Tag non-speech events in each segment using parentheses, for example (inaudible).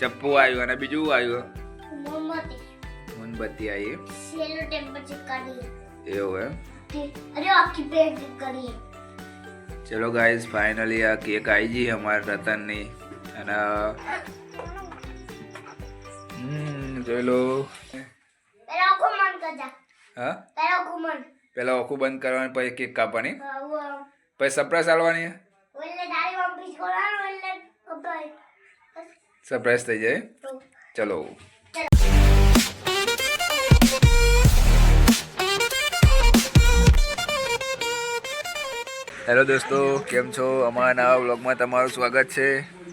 ચપ્પુ આવ્યું અને બીજું આવ્યું? મીણબત્તી આવી. સેલો ટેમ્પરેચર કરીએ એવું એમ? અરે આખી પેટ કરીએ. ચલો ગાઈઝ ફાઇનલી આ કેક આવી ગઈ અમારા રતનની. અને હમ જોઈ લો પેલા આખું મન કરજા. હા? પેલા આખું મન. પેલા ઓખું બંધ કરવાની પછી કેક કાપવાની? પછી સરપ્રાઈઝ આલવાની? ઓલે દારી માં પીસ કરવાનો એટલે કપાય. સરપ્રાઈઝ થઈ જાય. ચલો. હેલો દોસ્તો કેમ છો? અમારા નવા વ્લોગમાં તમારું સ્વાગત છે.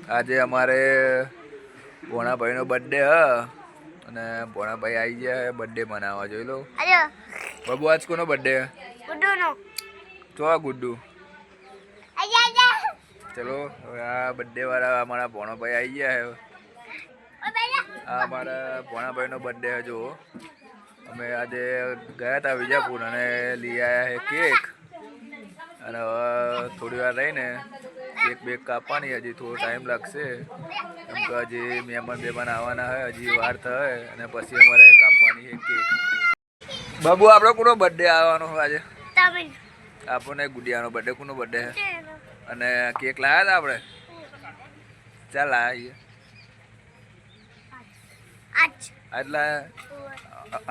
આજે અમારે ભોણાભાઈનો બર્થડે હ. અને ભોણાભાઈ આવી ગયા બર્થડે મનાવવા જોઈ લો. બબુ આજ કોનો બર્થડે ગુડ્ડુનો. ચો આ ગુડ્ડુ. ચલો હવે આ બર્થડે વાળા અમારા ભોણાભાઈ આવી ગયા આ મારા ભોણાભાઈનો બર્થડે જો અમે આજે ગયા હતા વિજાપુર અને લઈ આવ્યા છે કેક. અને હવે થોડી વાર રહીને કેક બેક કાપવાની હજી થોડો ટાઈમ લાગશે. કેમ કે હજી મહેમાન બેમાન આવવાના હોય હજી વાર થાય અને પછી અમારે કાપવાની છે કેક. બાબુ આપણો કોનો બર્થડે આવવાનો હોય આજે? આપણને ગુડિયાનો બર્થડે કોનો બર્થડે છે? અને કેક લાવ્યા હતા આપણે? ચાલ આવીએ. એટલે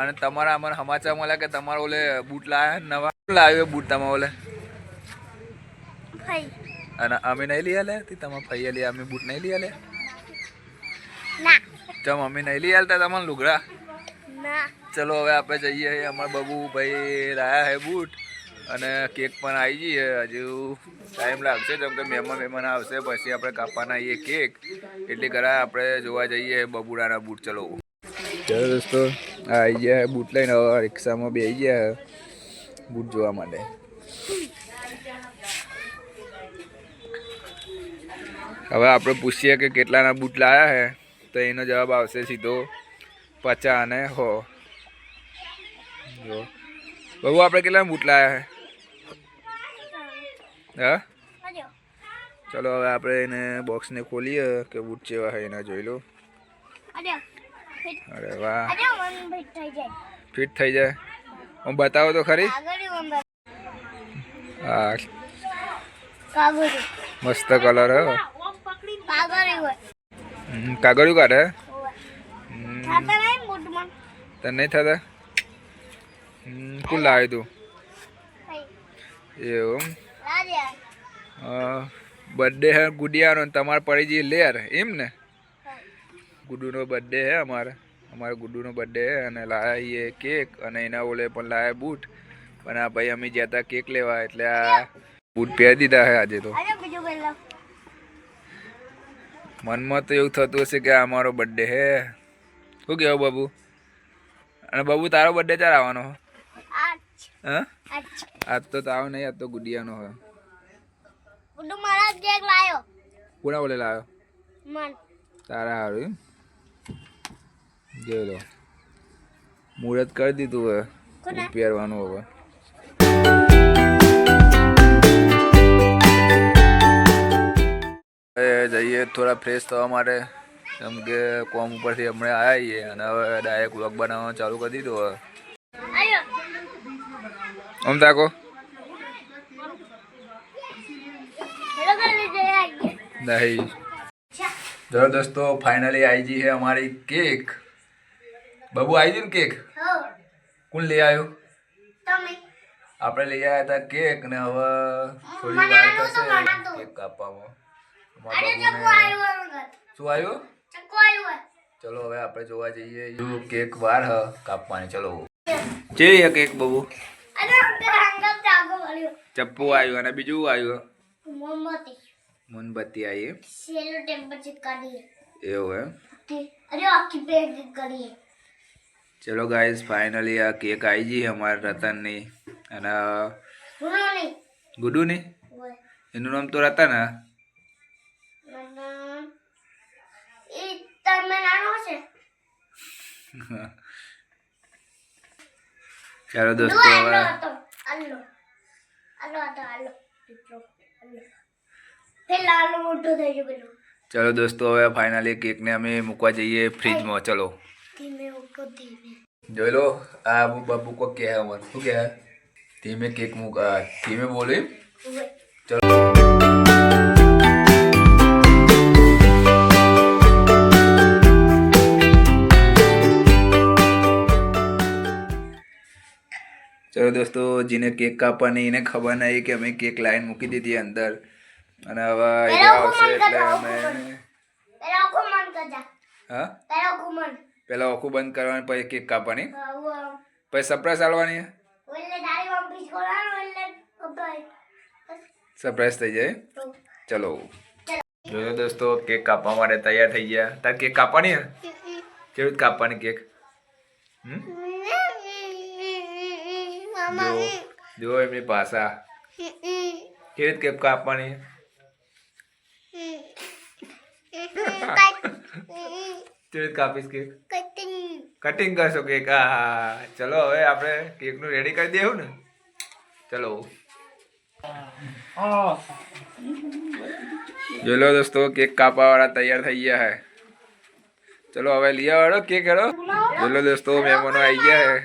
અને તમારા અમને સમાચાર મળ્યા કે તમારે ઓલે બૂટ લાવ્યા નવા. લાવ્યો બૂટ તમે ઓલે? અને અમે નહીં લઈ આલે તે તમે ફઈ લઈ અમે બૂટ નહીં લઈ આલે ચમ અમે નહીં લઈ આલતા તમારા લુગડા? ચલો હવે આપણે જઈએ અમારા બબુ ભાઈ લાયા હે બૂટ. અને કેક પણ આવી જઈએ હજુ ટાઈમ લાગશે જેમ કે મહેમાન મહેમાન આવશે પછી આપણે કાપવાના આવીએ કેક. એટલે ઘરે આપણે જોવા જઈએ બબુડાના બૂટ ચલો. ચલો દોસ્તો આવી ગયા બૂટ લઈને હવે રિક્ષામાં બે આવી ગયા બૂટ જોવા માટે હવે આપણે પૂછીએ કે કેટલાના બૂટ લાયા હે? તો એનો જવાબ આવશે સીધો પચા અને હો. જો. બહુ આપણે કેટલા બૂટ લાયા હે? હા? ચલો, હવે આપણે એને બોક્સને ખોલીએ કે બૂટ જેવા છે એના જોઈ લો. અરે વાહ. ફિટ થઈ જાય. હું બતાવો તો ખરી? હા. મસ્ત કલર હે. કાગળિયું કાઢે? તને નહીં થતા? કોણ લાવ્યું તું એવું. બર્થડે હે ગુડિયાનો તમારે પડી જઈએ લેર એમ ને? ગુડ્ડુનો બર્થડે હે અમારે. અમારે ગુડ્ડુનો બર્થડે હે અને લાયા એ કેક અને એના ઓલે પણ લાયા બૂટ. પણ આ ભાઈ અમે જતા કેક લેવા એટલે આ બૂટ પહેરી દીધા હે આજે તો. મનમાં તો એવું થતું હશે કે અમારો બર્થડે હે. શું કહેવો બાબુ? અને બાબુ તારો બર્થડે ચાર આવવાનો હે? આજ. તો તાવ નહીં આજ તો ગુડિયાનો હે. ગુડ્ડુ મારા કેક લાયો. કોના ઓલે લાવ્યો મન. તારા હારું જોઈ લો. મુહૂર્ત કરી દીધું હવે. પહેરવાનું હવે. જઈએ થોડા ફ્રેશ થવા માટે. કેમ કે કોમ ઉપરથી હમણાં આવ્યા છીએ અને હવે ડાયરેક્ટ વ્લોગ બનાવવાનું ચાલુ કરી દીધું હવે. આમ તાકો નહીં. ચલો દોસ્તો ફાઇનલી આવી ગઈ છે અમારી કેક બબુ આવી ગયું ને કેક? કોણ લઈ આવ્યું? આપણે લઈ આવ્યા હતા કેક ને હવે થોડી વાર થશે. કેક કાપવામાં. શું આવ્યું? ચલો હવે આપણે જોવા જઈએ. કેક વાર હ કાપવાની. ચલો. જે કેક બબુ? ચપ્પુ આવ્યું અને બીજું આવ્યું? મોમબત્તી. આવી. સેલો ટેમ્પરેચર કરીએ એવું એમ? અરે આખી પેન્ટ કરીએ. ચલો ગાઈઝ ફાઇનલી આ કેક આવી ગઈ અમારા રતનની. અને ગુડુની. એનું નામ તો રતન હા? (laughs) ચાલો દોસ્તો હવે ચલો દોસ્તો હવે ફાઇનલી કેકને અમે મૂકવા જઈએ ફ્રીજમાં ચલો. ધીમે ઉકો ધીમે જોઈ લો આ બાબુ કો કહે અમર શું કહે ધીમે કેક મૂક આ, ધીમે બોલે ઉવે. ચલો દોસ્તો જેને કેક કાપવાની એને ખબર નહીં કે અમે કેક લાઈન મૂકી દીધી અંદર અને હવે પેલા અહીંયા આખું આવશે બંધ એટલે કરો, અમે પેલા આખું મન કરજા હા પેલા ઓખું બંધ કરવાની પછી કેક કાપવાની. પછી સરપ્રાઈઝ આલવાની? સરપ્રાઈઝ થઈ જાય. ચલો. જોયો દોસ્તો કેક કાપવા માટે તૈયાર થઈ ગયા. તાર કેક કાપવાની હે? કેવી રીતે કાપવાની કેક? જો એમની પાસા કેવી રીતે કેક કાપવાની (laughs) કેવી રીતે કાપીશ કેક? કટિંગ કરશો કેક હા ચલો, હવે આપણે કેકનું રેડી કરી દેવું ને? ચલો. જોયલો દોસ્તો કેક કાપવા વાળા તૈયાર થઈ ગયા હે. ચલો, હવે લઈ આવડો કેક હેડો. જોઈ દોસ્તો, મહેમાનો આવી ગયા હે.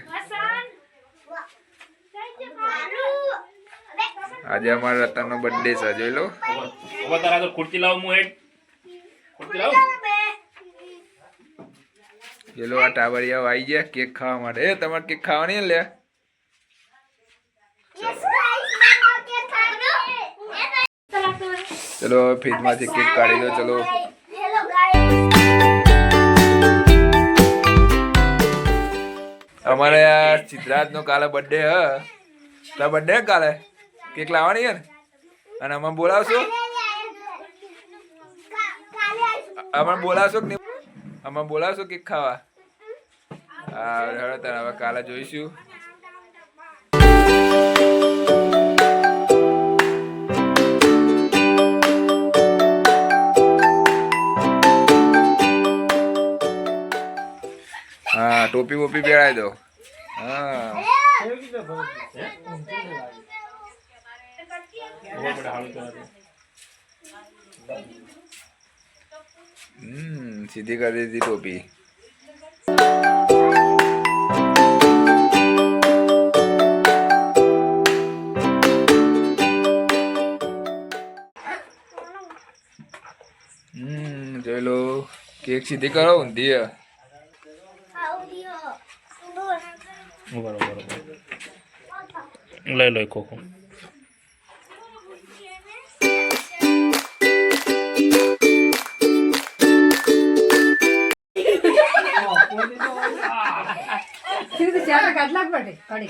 આજે અમારા રતનનો બર્થડે છે, જોઈ લો. ખુરચી લાવ હું એક ખુરચી લાવ. જોઈ લો આ ટાબરિયા આવી ગયા કેક ખાવા માટે. એ તમારે કેક ખાવાની લે ચલો ફ્રીજમાંથી કેક કાઢી દો ચલો. અમારે આ સિદ્ધાર્થનો કાલે બર્થડે હ. તારા બર્થડે કાલે? કેક લાવવાની હે ને? અને અમે બોલાવશો? અમે બોલાવશો કે નહીં? અમે બોલાવશો કેક ખાવા? હવે હવે કાલે જોઈશું. હા, ટોપી વોપી પહેરાવી દો. હા. હમ, સીધી કરી દીધી ટોપી. કેક સીધી કરો ઊંધી હે. બરોબર બરોબર લઈ લો ખોખો સીધું કાઢલા પડે કડી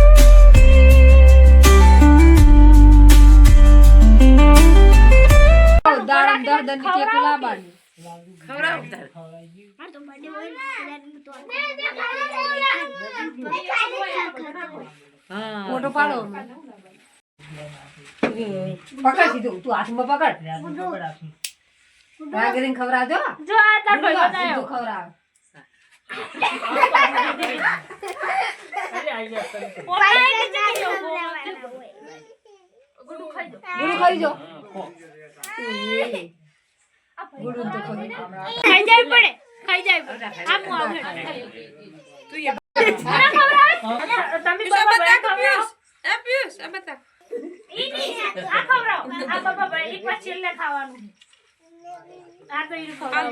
દાડમ દર દરની કેક લાવવાની ફોટો પાડો. પકડ સીધું. તું હાથમાં પકડ. ખવડાવજો. જો આ તાર ભાઈ સીધું ખવડાવ. ગુડું ખાઈ જો ગુડું તો ખાઈ ખાઈ જાય પડે ખાઈ જાય આમ તું તમે બાબા ખવડાવો. ઈ નહીં, આ ખવડાવો. આ બાબા ભાઈ, ઈ પછી છેલ્લે ખાવાનું આ તો ઈ ખવડાવો.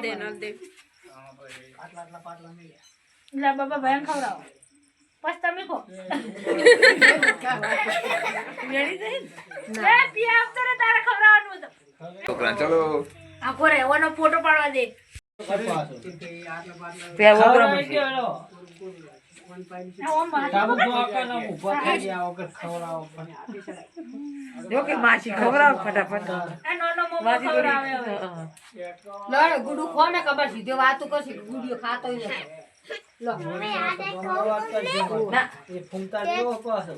લે બાબા ભાઈ ખવડાવો પછી તમે કહો ને. છોકરા ચલો. આ કોરે એવાનો ફોટો પાડવા દે. ઓમ મારે જો કે માસી ખવડાવ ફટાફટ. ગુડુ કોને ખો ને ખબર સીધો વાતો કરશે ગુડિયો ખાતો નથી લો. એ ફૂંકતા જો ખાવું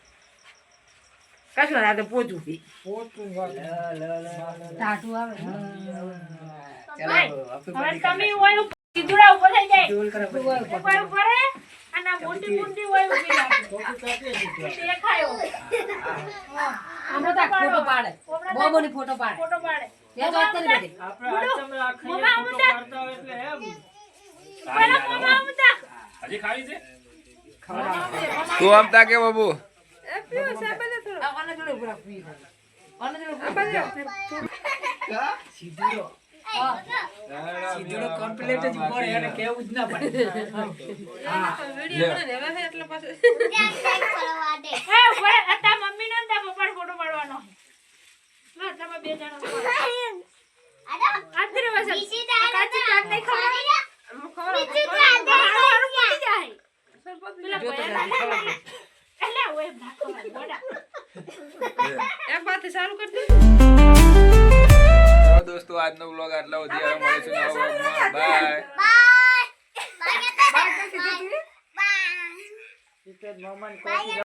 કશું ના તો પોચું થી ટાટું આવે. હવે તમે ઓય ઉપર ઉપર થઈ જાય. તું હોય ઉપર. ઉપર ઉપર અને મોટી મોટી ઓય ઊભી રાખો. દેખાયો. આમાં તો ફોટો પાડે. બોબોની ફોટો પાડે. ફોટો પાડે. ત્યાં તો અત્યારે બધી. મમ્મા આમતા પેલા મમ્મા આમતા હજી ખાવી છે? તું આમતા કે બાબુ? આ જ જોડે ઊભા રાખવી છે. આના જોડે એટલે રાખવી. ત્યાં દેખ કરવા દે હે મમ્મી ને તા પપ્પા ફોટો પાડવાનો લો તમે બે જણા અરે આંતરે